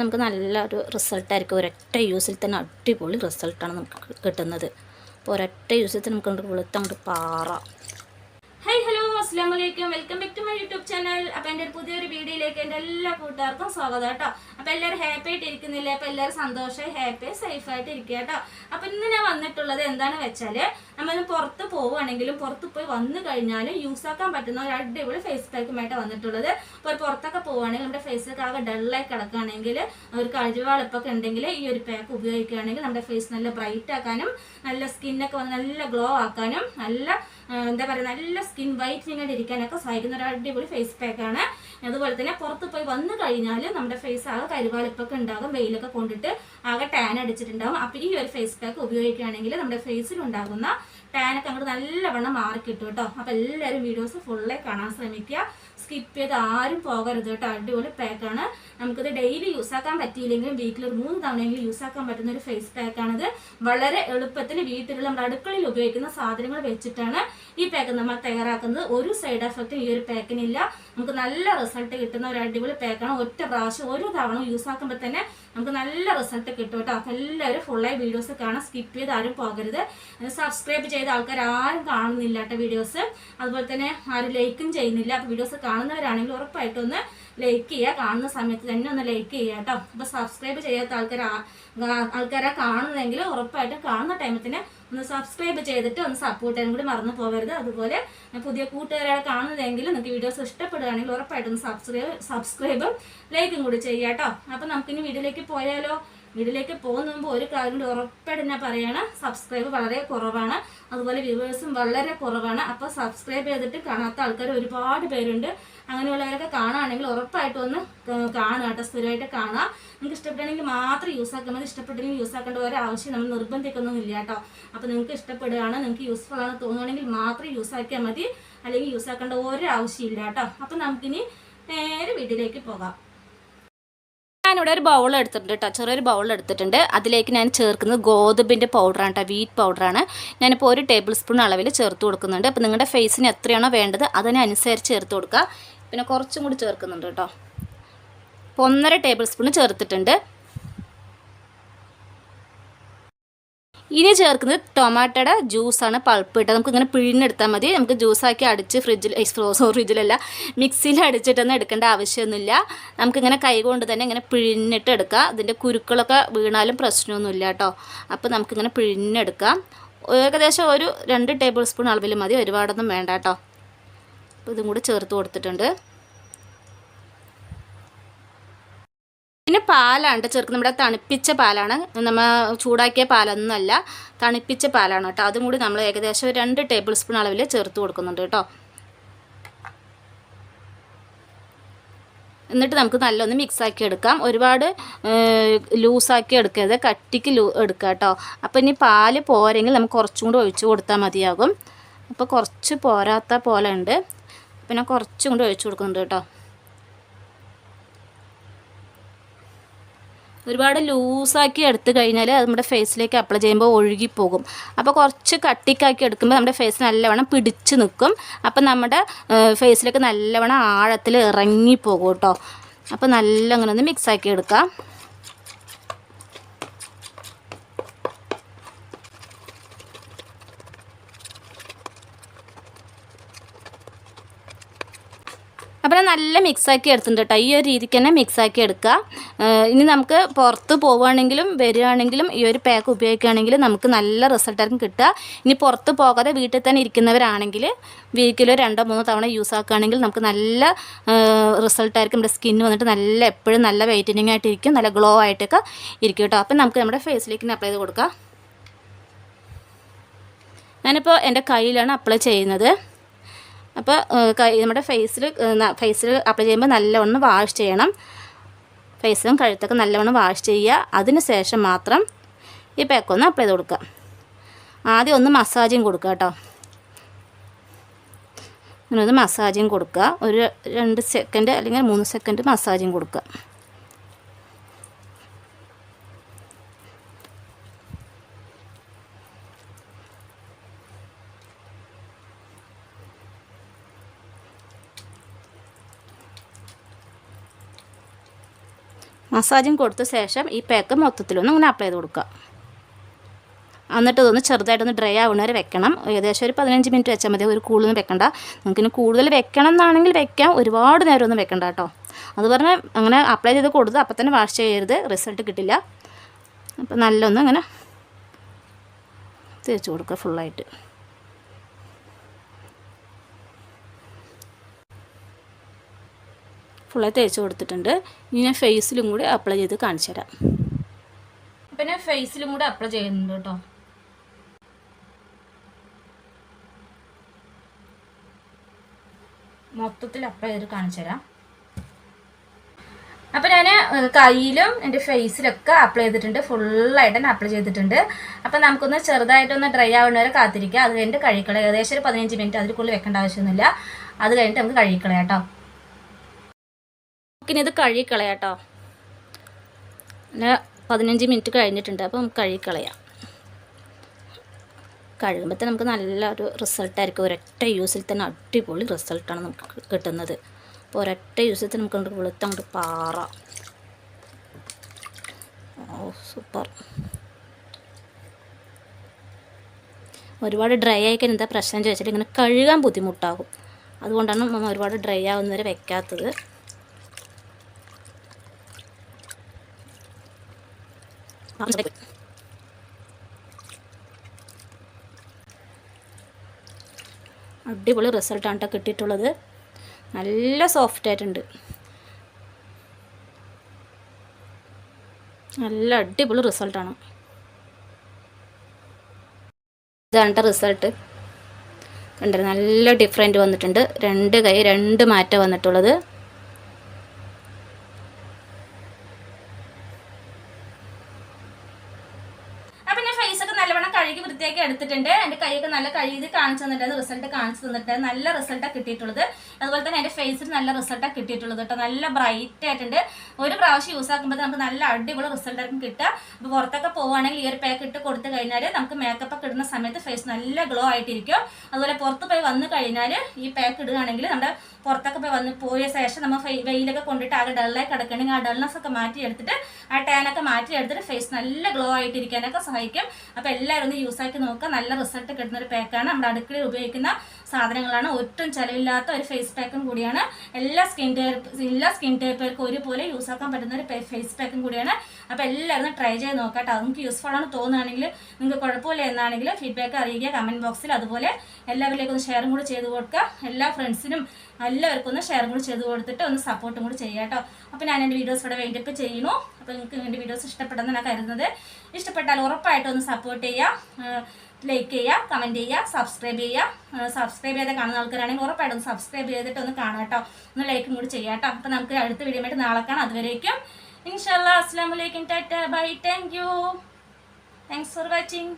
നമുക്ക് നല്ലൊരു റിസൾട്ടായിരിക്കും ഒരൊറ്റ യൂസിൽ തന്നെ അടിപൊളി റിസൾട്ടാണ് നമുക്ക് കിട്ടുന്നത്. അപ്പോൾ ഒരൊറ്റ യൂസിൽ തന്നെ നമുക്ക് വെളുത്തങ്ങോട്ട് പാറ. ഹായ് ഹലോ അസ്സാം വലൈക്കും welcome back to my YouTube channel അപ്പോൾ എന്റെ ഒരു പുതിയൊരു വീഡിയോയിലേക്ക് എന്റെ എല്ലാ കൂട്ടുകാർക്കും സ്വാഗതം കേട്ടോ. അപ്പോൾ എല്ലാവരും ഹാപ്പി ആയിട്ട് ഇരിക്കുന്നില്ലേ അപ്പോൾ എല്ലാവരും സന്തോഷമായി ഹാപ്പി സേഫ് ആയിട്ട് ഇരിക്കുക കേട്ടോ. അപ്പോൾ ഇന്ന് ഞാൻ വന്നിട്ടുള്ളത് എന്താണെന്ന് വെച്ചാൽ നമ്മൾ പുറത്ത് പോവുകയാണെങ്കിലും പുറത്ത് പോയി വന്നു കഴിഞ്ഞാൽ യൂസ് ആക്കാൻ പറ്റുന്ന ഒരു അടിപൊളി ഫേസ് പാക്കുമായിട്ട് വന്നിട്ടുള്ളത്. അപ്പോൾ പുറത്തൊക്കെ പോവുകയാണെങ്കിൽ നമ്മുടെ ഫേസ് ആകെ ഡള്ളായി കിടക്കുകയാണെങ്കിൽ ഒരു കഴിവാളിപ്പൊക്കെ ഉണ്ടെങ്കിൽ ഈ ഒരു പാക്ക് ഉപയോഗിക്കുകയാണെങ്കിൽ നമ്മുടെ ഫേസ് നല്ല ബ്രൈറ്റ് ആക്കാനും നല്ല സ്കിന്നൊക്കെ വന്ന് നല്ല ഗ്ലോ ആക്കാനും നല്ല എന്താ പറയുക നല്ല സ്കിൻ വൈറ്റനിങ് ആയിട്ട് ഇരിക്കാനൊക്കെ സഹായിക്കുന്ന ഒരു അടിപൊളി ഫേസ് പാക്കാണ് അതുപോലെ തന്നെ പുറത്ത് പോയി വന്നു കഴിഞ്ഞാൽ നമ്മുടെ ഫേസ് ആകെ കരുവാളിപ്പൊക്കെ ഉണ്ടാകും വെയിലൊക്കെ കൊണ്ടിട്ട് ആകെ ടാൻ അടിച്ചിട്ടുണ്ടാകും അപ്പോൾ ഈ ഒരു ഫേസ് പാക്ക് ഉപയോഗിക്കുകയാണെങ്കിൽ നമ്മുടെ ഫേസിൽ ഉണ്ടാകുന്ന ടാനൊക്കെ അങ്ങോട്ട് നല്ലവണ്ണം മാറി കിട്ടും കേട്ടോ. അപ്പോൾ എല്ലാവരും വീഡിയോസ് ഫുള്ളേ കാണാൻ ശ്രമിക്കുക. സ്കിപ്പ് ചെയ്ത് ആരും പോകരുത് കേട്ടോ. അടിപൊളി പാക്കാണ് നമുക്കിത് ഡെയിലി യൂസ് ആക്കാൻ പറ്റിയില്ലെങ്കിലും വീക്കിൽ ഒരു മൂന്ന് തവണയെങ്കിലും യൂസ് ആക്കാൻ പറ്റുന്ന ഒരു ഫേസ് പാക്കാണിത് വളരെ എളുപ്പത്തിൽ വീട്ടിലുള്ള നമ്മുടെ അടുക്കളയിൽ ഉപയോഗിക്കുന്ന സാധനങ്ങൾ വെച്ചിട്ടാണ് ഈ പാക്ക് നമ്മൾ തയ്യാറാക്കുന്നത്. ഒരു സൈഡ് എഫക്റ്റും ഈ ഒരു പാക്കിനില്ല നമുക്ക് നല്ല റിസൾട്ട് കിട്ടുന്ന ഒരു അടിപൊളി പാക്കാണ് ഒറ്റ പ്രാവശ്യം ഒരു തവണ യൂസ് ആക്കുമ്പോൾ തന്നെ നമുക്ക് നല്ല റിസൾട്ട് കിട്ടും കേട്ടോ. അപ്പം എല്ലാവരും ഫുള്ളായി വീഡിയോസ് കാണാൻ സ്കിപ്പ് ചെയ്ത് ആരും പോകരുത്. സബ്സ്ക്രൈബ് ചെയ്ത ആൾക്കാർ ആരും കാണുന്നില്ല കേട്ടോ വീഡിയോസ് അതുപോലെ തന്നെ ആരും ലൈക്കും ചെയ്യുന്നില്ല. അപ്പോൾ വീഡിയോസ് കാണുന്നവരാണെങ്കിൽ ഉറപ്പായിട്ടും ഒന്ന് ലൈക്ക് ചെയ്യുക. കാണുന്ന സമയത്ത് തന്നെ ഒന്ന് ലൈക്ക് ചെയ്യുക കേട്ടോ. അപ്പോൾ സബ്സ്ക്രൈബ് ചെയ്യാത്ത ആൾക്കാർ ആൾക്കാരെ കാണുന്നതെങ്കിൽ ഉറപ്പായിട്ടും കാണുന്ന ടൈമിൽ തന്നെ ഒന്ന് സബ്സ്ക്രൈബ് ചെയ്തിട്ട് ഒന്ന് സപ്പോർട്ട് ചെയ്യാൻ കൂടി മറന്നു പോകരുത് അതുപോലെ പുതിയ കൂട്ടുകാരെ കാണുന്നതെങ്കിൽ നിങ്ങൾക്ക് വീഡിയോസ് ഇഷ്ടപ്പെടുകയാണെങ്കിൽ ഉറപ്പായിട്ടും സബ്സ്ക്രൈബ് സബ്സ്ക്രൈബും ലൈക്കും കൂടി ചെയ്യുക കേട്ടോ. അപ്പോൾ നമുക്കിനി വീഡിയോയിലേക്ക് പോയാലോ? വീഡിയോയിലേക്ക് പോകുന്ന മുമ്പ് ഒരു കാര്യം കൂടി ഉറപ്പായിട്ട് ഞാൻ പറയാണ്. സബ്സ്ക്രൈബ് വളരെ കുറവാണ്. അതുപോലെ വ്യൂവേഴ്സും വളരെ കുറവാണ്. അപ്പോൾ സബ്സ്ക്രൈബ് ചെയ്തിട്ട് കാണാത്ത ആൾക്കാർ ഒരുപാട് പേരുണ്ട്. അങ്ങനെയുള്ളവരൊക്കെ കാണുകയാണെങ്കിൽ ഉറപ്പായിട്ട് ഒന്ന് കാണുക കേട്ടോ. സ്ഥിരമായിട്ട് കാണുക. നിങ്ങൾക്ക് ഇഷ്ടപ്പെടുകയാണെങ്കിൽ മാത്രം യൂസ് ആക്കാൻ മതി. ഇഷ്ടപ്പെട്ടില്ലെങ്കിൽ യൂസ് ആക്കേണ്ട ഒരു ആവശ്യം നമ്മൾ നിർബന്ധിക്കൊന്നും ഇല്ല കേട്ടോ. അപ്പോൾ നിങ്ങൾക്ക് ഇഷ്ടപ്പെടുകയാണ് നിങ്ങൾക്ക് യൂസ്ഫുൾ ആണ് തോന്നുകയാണെങ്കിൽ മാത്രം യൂസ് ആക്കിയാൽ മതി. അല്ലെങ്കിൽ യൂസ് ആക്കേണ്ട ഒരു ആവശ്യമില്ല കേട്ടോ. അപ്പോൾ നമുക്കിനി നേരെ വീട്ടിലേക്ക് പോകാം. ഞാനിവിടെ ഒരു ബൗൾ എടുത്തിട്ടുണ്ട് കേട്ടോ ചെറിയൊരു ബൗൾ എടുത്തിട്ടുണ്ട്. അതിലേക്ക് ഞാൻ ചേർക്കുന്നത് ഗോതമ്പിന്റെ പൗഡറാണ് കേട്ടോ വീറ്റ് പൗഡറാണ് ഞാനിപ്പോൾ ഒരു ടേബിൾ സ്പൂൺ അളവിൽ ചേർത്ത് കൊടുക്കുന്നുണ്ട്. അപ്പോൾ നിങ്ങളുടെ ഫേസിന് എത്രയാണോ വേണ്ടത് അതിനനുസരിച്ച് ചേർത്ത് കൊടുക്കുക. പിന്നെ കുറച്ചും കൂടി ചേർക്കുന്നുണ്ട് കേട്ടോ ഒന്നര ടേബിൾ സ്പൂൺ ചേർത്തിട്ടുണ്ട്. ഇനി ചേർക്കുന്നത് ടൊമാറ്റോയുടെ ജ്യൂസാണ് പൾപ്പ് ഇട്ട് നമുക്ക് ഇങ്ങനെ പിഴിഞ്ഞെടുത്താൽ മതി. നമുക്ക് ജ്യൂസാക്കി അടിച്ച് ഫ്രിഡ്ജിൽ സോ ഫ്രിഡ്ജിലല്ല മിക്സിയിൽ അടിച്ചിട്ടൊന്നും എടുക്കേണ്ട ആവശ്യമൊന്നുമില്ല. നമുക്കിങ്ങനെ കൈകൊണ്ട് തന്നെ ഇങ്ങനെ പിഴിഞ്ഞിട്ട് എടുക്കാം. ഇതിന്റെ കുരുക്കളൊക്കെ വീണാലും പ്രശ്നമൊന്നുമില്ല കേട്ടോ. അപ്പോൾ നമുക്കിങ്ങനെ പിഴിഞ്ഞെടുക്കാം. ഏകദേശം ഒരു രണ്ട് ടേബിൾ സ്പൂൺ അളവിൽ മതി. ഒരുപാടൊന്നും വേണ്ട കേട്ടോ. അപ്പോൾ ഇതും കൂടി ചേർത്ത് കൊടുത്തിട്ടുണ്ട്. പിന്നെ പാലാണ് ചേർക്കുന്നത് നമ്മുടെ തണുപ്പിച്ച പാലാണ്. നമ്മൾ ചൂടാക്കിയ പാലൊന്നുമല്ല തണുപ്പിച്ച പാലാണ് കേട്ടോ. അതും കൂടി നമ്മൾ ഏകദേശം രണ്ട് ടേബിൾ സ്പൂൺ അളവിൽ ചേർത്ത് കൊടുക്കുന്നുണ്ട് കേട്ടോ. എന്നിട്ട് നമുക്ക് നല്ലൊന്ന് മിക്സ് ആക്കി എടുക്കാം. ഒരുപാട് ലൂസാക്കി എടുക്കരുത്. കട്ടിക്ക് ലൂ എടുക്കുക കേട്ടോ. അപ്പോൾ ഇനി പാൽ പോരെങ്കിൽ നമുക്ക് കുറച്ചും കൂടി ഒഴിച്ച് കൊടുത്താൽ മതിയാകും. അപ്പോൾ കുറച്ച് പോരാത്ത പോലെ ഉണ്ട്. പിന്നെ കുറച്ചും കൂടി ഒഴിച്ച് കൊടുക്കുന്നുണ്ട് കേട്ടോ. ഒരുപാട് ലൂസാക്കി എടുത്തു കഴിഞ്ഞാൽ അത് നമ്മുടെ ഫേസിലേക്ക് അപ്ലൈ ചെയ്യുമ്പോൾ ഒഴുകിപ്പോകും. അപ്പോൾ കുറച്ച് കട്ടിക്കാക്കി എടുക്കുമ്പോൾ നമ്മുടെ ഫേസ് നല്ലവണ്ണം പിടിച്ച് നിൽക്കും. അപ്പം നമ്മുടെ ഫേസിലേക്ക് നല്ലവണ്ണം ആഴത്തിൽ ഇറങ്ങിപ്പോകും കേട്ടോ. അപ്പോൾ നല്ല അങ്ങനെ ഒന്ന് മിക്സാക്കി എടുക്കാം. അപ്പോൾ നല്ല മിക്സാക്കി എടുത്തിട്ടുണ്ട് കേട്ടോ ഈ ഒരു രീതിക്ക് തന്നെ മിക്സാക്കി എടുക്കുക. ഇനി നമുക്ക് പുറത്ത് പോവുകയാണെങ്കിലും വരികയാണെങ്കിലും ഈ ഒരു പാക്ക് ഉപയോഗിക്കുകയാണെങ്കിൽ നമുക്ക് നല്ല റിസൾട്ടായിരിക്കും കിട്ടുക. ഇനി പുറത്ത് പോകാതെ വീട്ടിൽ തന്നെ ഇരിക്കുന്നവരാണെങ്കിൽ വീക്കിൽ രണ്ടോ മൂന്നോ തവണ യൂസ് ആക്കുകയാണെങ്കിൽ നമുക്ക് നല്ല റിസൾട്ടായിരിക്കും നമ്മുടെ സ്കിന്ന് വന്നിട്ട് നല്ല എപ്പോഴും നല്ല വെയിറ്റനിങ് ആയിട്ടിരിക്കും. നല്ല ഗ്ലോ ആയിട്ടൊക്കെ ഇരിക്കും കേട്ടോ അപ്പം നമുക്ക് നമ്മുടെ ഫേസിലേക്ക് അപ്ലൈ ചെയ്ത് കൊടുക്കാം. ഞാനിപ്പോൾ എന്റെ കയ്യിലാണ് അപ്ലൈ ചെയ്യുന്നത്. അപ്പോൾ നമ്മുടെ ഫേസിൽ ഫേസിൽ അപ്ലൈ ചെയ്യുമ്പോൾ നല്ലവണ്ണം വാഷ് ചെയ്യണം. ഫേസും കഴുത്തൊക്കെ നല്ലവണ്ണം വാഷ് ചെയ്യുക. അതിന് ശേഷം മാത്രം ഈ പാക്ക് ഒന്ന് അപ്ലൈ ചെയ്ത് കൊടുക്കുക. ആദ്യം ഒന്ന് മസാജും കൊടുക്കുക കേട്ടോ. അങ്ങനെ ഒന്ന് മസാജും കൊടുക്കുക. ഒരു രണ്ട് സെക്കൻഡ് അല്ലെങ്കിൽ മൂന്ന് സെക്കൻഡ് മസാജും കൊടുക്കുക. മസാജും കൊടുത്ത ശേഷം ഈ പാക്ക് മൊത്തത്തിലൊന്ന് ഇങ്ങനെ അപ്ലൈ ചെയ്ത് കൊടുക്കുക. എന്നിട്ട് ഇതൊന്ന് ചെറുതായിട്ടൊന്ന് ഡ്രൈ ആവുന്ന വരെ വെക്കണം. ഏകദേശം ഒരു പതിനഞ്ച് മിനിറ്റ് വെച്ചാൽ മതി. ഒരു കൂടുതലൊന്നും വെക്കണ്ട. നമുക്കിനി കൂടുതൽ വെക്കണം എന്നാണെങ്കിൽ വെക്കാം. ഒരുപാട് നേരമൊന്നും വെക്കണ്ട കേട്ടോ. അത് പറഞ്ഞാൽ അങ്ങനെ അപ്ലൈ ചെയ്ത് കൊടുത്ത് അപ്പം തന്നെ വാഷ് ചെയ്യരുത്. റിസൾട്ട് കിട്ടില്ല. അപ്പം നല്ലൊന്ന് അങ്ങനെ തേച്ച് കൊടുക്കുക ഫുള്ളായിട്ട് ഫുള്ളായി തേച്ച് കൊടുത്തിട്ടുണ്ട്. ഇനി ഞാൻ ഫേസിലും കൂടി അപ്ലൈ ചെയ്ത് കാണിച്ചു തരാം. അപ്പം ഞാൻ ഫേസിലും കൂടി അപ്ലൈ ചെയ്യുന്നുണ്ട് കേട്ടോ. മൊത്തത്തിൽ അപ്ലൈ ചെയ്ത് കാണിച്ചു തരാം. അപ്പം ഞാൻ കയ്യിലും എന്റെ ഫേസിലൊക്കെ അപ്ലൈ ചെയ്തിട്ടുണ്ട്. ഫുള്ളായിട്ട് തന്നെ അപ്ലൈ ചെയ്തിട്ടുണ്ട്. അപ്പം നമുക്കൊന്ന് ചെറുതായിട്ടൊന്ന് ഡ്രൈ ആവുന്ന വരെ കാത്തിരിക്കുക അത് കഴിഞ്ഞിട്ട് കഴിക്കളയാം ഏകദേശം ഒരു പതിനഞ്ച് മിനിറ്റ് അതിൽ കൂടുതൽ വെക്കേണ്ട ആവശ്യമൊന്നുമില്ല. അത് കഴിഞ്ഞിട്ട് നമുക്ക് കഴിക്കളയാം കേട്ടോ. നമുക്കിനി ഇത് കഴുകിക്കളയാം കേട്ടോ പിന്നെ പതിനഞ്ച് മിനിറ്റ് കഴിഞ്ഞിട്ടുണ്ട് അപ്പം നമുക്ക് കഴുകിക്കളയാം. കഴുകുമ്പോഴത്തെ നമുക്ക് നല്ലൊരു റിസൾട്ടായിരിക്കും ഒരൊറ്റ യൂസിൽ തന്നെ അടിപൊളി റിസൾട്ടാണ് നമുക്ക് കിട്ടുന്നത്. അപ്പോൾ ഒരൊറ്റ യൂസിൽ തന്നെ നമുക്ക് അങ്ങോട്ട് വെളുത്ത് അങ്ങോട്ട് പാറ. ഓ സൂപ്പർ ഒരുപാട് ഡ്രൈ ആയിക്കാൻ എന്താ പ്രശ്നം ചോദിച്ചാൽ ഇങ്ങനെ കഴുകാൻ ബുദ്ധിമുട്ടാകും. അതുകൊണ്ടാണ് നമ്മൾ ഒരുപാട് ഡ്രൈ ആവുന്നവരെ വെക്കാത്തത്. അടിപൊളി റിസൾട്ടാണ് കേട്ടോ കിട്ടിയിട്ടുള്ളത്. നല്ല സോഫ്റ്റ് ആയിട്ടുണ്ട്. നല്ല അടിപൊളി റിസൾട്ടാണ്. ഇതാണ് റിസൾട്ട്. കണ്ടത് നല്ല ഡിഫറെന്റ് വന്നിട്ടുണ്ട്. രണ്ട് കൈ രണ്ട് മാറ്റം വന്നിട്ടുള്ളത്. ഫേസ് ഒക്കെ നല്ലവണ്ണം കഴുകി വൃത്തിയാക്കി എടുത്തിട്ടുണ്ട്. എന്റെ കൈയൊക്കെ നല്ല കഴുകി കാണിച്ചു തന്നിട്ടുണ്ട് റിസൾട്ട് കാണിച്ചു തന്നിട്ട് നല്ല റിസൾട്ടാണ് കിട്ടിയിട്ടുള്ളത്. അതുപോലെ തന്നെ എന്റെ ഫേസിൽ നല്ല റിസൾട്ടാണ് കിട്ടിയിട്ടുള്ളത് കേട്ടോ. നല്ല ബ്രൈറ്റ് ആയിട്ടുണ്ട്. ഒരു പ്രാവശ്യം യൂസ് ആക്കുമ്പോൾ നമുക്ക് നല്ല അടിപൊളി റിസൾട്ട് ആയിരിക്കും കിട്ടുക. അപ്പോൾ പുറത്തൊക്കെ പോവുകയാണെങ്കിൽ ഈ ഒരു പാക്ക് ഇട്ട് കൊടുത്തു കഴിഞ്ഞാൽ നമുക്ക് മേക്കപ്പ് ഒക്കെ ഇടുന്ന സമയത്ത് ഫേസ് നല്ല ഗ്ലോ ആയിട്ടിരിക്കും. അതുപോലെ പുറത്ത് പോയി വന്നു കഴിഞ്ഞാൽ ഈ പാക്ക് ഇടുകയാണെങ്കിൽ നമ്മുടെ പുറത്തൊക്കെ പോയി വന്ന് പോയ ശേഷം നമ്മൾ വെയിലൊക്കെ കൊണ്ടിട്ട് ആകെ ഡള്ളായി കിടക്കണമെങ്കിൽ ആ ഡൾനെസ് ഒക്കെ മാറ്റി എടുത്തിട്ട് ആ ടാനൊക്കെ മാറ്റി എടുത്തിട്ട് ഫേസ് നല്ല ഗ്ലോ ആയിട്ടിരിക്കാനൊക്കെ സഹായിക്കും. അപ്പോൾ എല്ലാവരും ഒന്ന് യൂസ് ആക്കി നോക്കുക. നല്ല റിസൾട്ട് കിട്ടുന്ന ഒരു പാക്കാണ് നമ്മുടെ അടുക്കളയിൽ ഉപയോഗിക്കുന്ന സാധനങ്ങളാണ്. ഒട്ടും ചിലവില്ലാത്ത ഒരു ഫേസ് പാക്കും കൂടിയാണ്. എല്ലാ സ്കിൻ ടൈപ്പ് എല്ലാ സ്കിൻ ടൈപ്പുകൾക്കും ഒരുപോലെ യൂസ് ആക്കാൻ പറ്റുന്ന ഒരു ഫേസ് പാക്കും കൂടിയാണ്. അപ്പോൾ എല്ലാവരും ട്രൈ ചെയ്ത് നോക്കാട്ടോ. കേട്ടോ നിങ്ങൾക്ക് യൂസ്ഫുൾ ആണ് തോന്നുകയാണെങ്കിൽ നിങ്ങൾക്ക് കുഴപ്പമില്ല എന്നാണെങ്കിൽ ഫീഡ്ബാക്ക് അറിയിക്കുക കമന്റ് ബോക്സിൽ അതുപോലെ എല്ലാവരിലേക്കും ഒന്ന് ഷെയറും കൂടി ചെയ്ത് കൊടുക്കുക. എല്ലാ ഫ്രണ്ട്സിനും എല്ലാവർക്കും ഒന്ന് ഷെയറും കൂടി ചെയ്ത് കൊടുത്തിട്ട് ഒന്ന് സപ്പോർട്ടും കൂടി ചെയ്യുക കേട്ടോ. അപ്പോൾ ഞാൻ എന്റെ വീഡിയോസ് ഇവിടെ വേണ്ടിയപ്പോൾ ചെയ്യുന്നു. അപ്പോൾ നിങ്ങൾക്ക് എന്റെ വീഡിയോസ് ഇഷ്ടപ്പെട്ടെന്ന് ഞാൻ കരുതുന്നത്. ഇഷ്ടപ്പെട്ടാൽ ഉറപ്പായിട്ടും ഒന്ന് സപ്പോർട്ട് ചെയ്യുക. ലൈക്ക് ചെയ്യുക കമന്റ് ചെയ്യുക സബ്സ്ക്രൈബ് ചെയ്യുക. സബ്സ്ക്രൈബ് ചെയ്ത് കാണുന്ന ആൾക്കാരാണെങ്കിൽ ഉറപ്പായിട്ടും സബ്സ്ക്രൈബ് ചെയ്തിട്ട് ഒന്ന് കാണാം കേട്ടോ. ഒന്ന് ലൈക്കും കൂടി ചെയ്യാം കേട്ടോ. അപ്പോൾ നമുക്ക് അടുത്ത വീഡിയോ ആയിട്ട് നാളെ കാണാം. അതുവരേക്കും ഇൻഷാല്ലാ അസ്സാം വലൈക്കും tata bye thank you thanks for watching